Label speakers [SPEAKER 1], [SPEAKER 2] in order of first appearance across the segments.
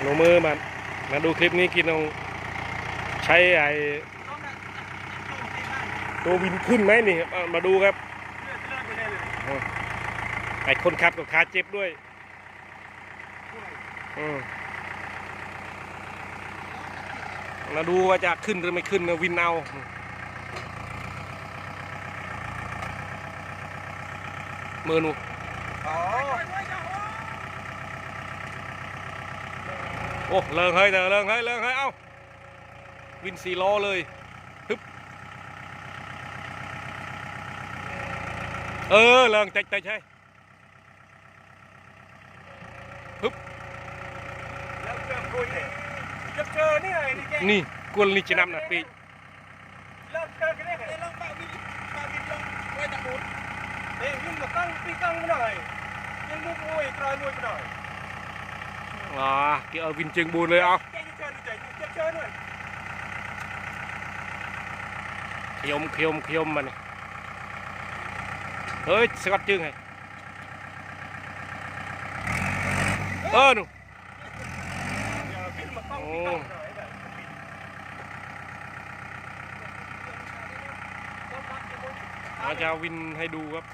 [SPEAKER 1] หนูมือมามาดูคลิปนี้กินต้องใช้ไอตัววินขึ้นไหมนี่มาดูครับไอคนขับกับขาเจ็บด้วยมาดูว่าจะขึ้นหรือไม่ขึ้นวินเอามือหนู
[SPEAKER 2] อ๋อ
[SPEAKER 1] โอ้เลิงเฮ้ยเด้อเลิงเฮ้ยเลิงเฮ้ยเอ้าวินสี่ล้อเลยฮึบเออเลิงเตะเตะใช่
[SPEAKER 2] แล้วเจอคุยเนี่ยจะเจอนี่ไงนี่แก
[SPEAKER 1] นี่กวนนี่จะนำนะปี
[SPEAKER 2] เลิกเจอกันได้ไงลองปาวินปาวินลองไว้ตะบุนเอ้ยวิ่งมาตั้งปีตั้งมาหน่อยยังมุกมวยตรอยมวยมาหน่อย
[SPEAKER 1] อ่าเกี่ยวเอาวินจึงบูนเลยเอา
[SPEAKER 2] แกจะเจอหรือจะเจอหน่อย
[SPEAKER 1] ขยมขยมขยมมันนี่เฮ้ยสกัดจึงไงเออหนู
[SPEAKER 2] อย่าวิ่งมาตั้งปีตั้งมาหน่อยแบบ
[SPEAKER 1] เราจะเอาวินให้ดูครับ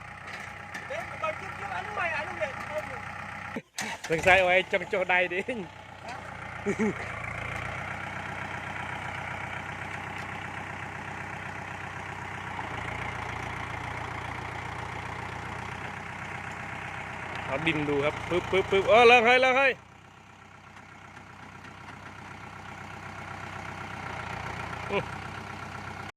[SPEAKER 1] Lần sai ôi trong chỗ đây đi. Nó đinh đu hấp, ปึ๊บปึ๊บปึ๊บ. Ơ lên hơi lên hơi. 嗯。